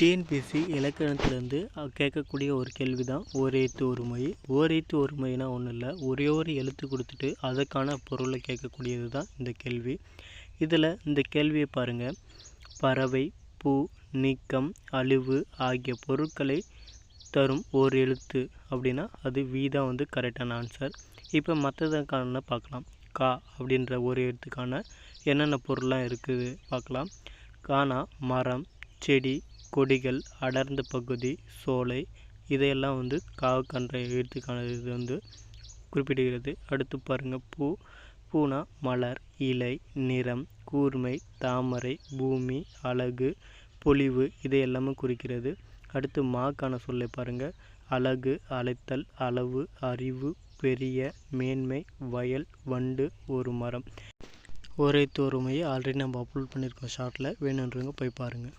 TNPSC இலக்கணத்திலேருந்து கேட்கக்கூடிய ஒரு கேள்வி தான் ஓரெழுத்து ஒருமை. ஓரெழுத்து ஒருமைனா ஒன்றும் இல்லை. ஒரே ஒரு எழுத்து கொடுத்துட்டு அதற்கான பொருளை கேட்கக்கூடியது தான் இந்த கேள்வி. இதில் இந்த கேள்வியை பாருங்கள் பறவை பூ நீக்கம் அழிவு ஆகிய பொருட்களை தரும் ஓர் எழுத்து அப்படின்னா அது வி தான் வந்து கரெக்டான ஆன்சர் இப்போ மற்றதுக்கான பார்க்கலாம். கா அப்படின்ற ஒரு எழுத்துக்கான என்னென்ன பொருள்லாம் இருக்குது பார்க்கலாம். கானா மரம் செடி கொடிகள் அடர்ந்த பகுதி சோலை இதையெல்லாம் வந்து காவக்கன்றை எழுத்துக்கான இது வந்து குறிப்பிடுகிறது. அடுத்து பாருங்கள் பூ பூனா மலர் இலை நிறம் கூர்மை தாமரை பூமி அழகு பொலிவு இதை எல்லாமே குறிக்கிறது. அடுத்து மாக்கான சொல்லை பாருங்கள் அழகு அழைத்தல் அளவு அறிவு பெரிய மேன்மை வயல் வண்டு ஒரு மரம். ஒரே தோறுமையை ஆல்ரெடி நம்ம அப்லோட் பண்ணியிருக்கோம் ஷார்ட்டில் வேணுன்றவங்க போய் பாருங்கள்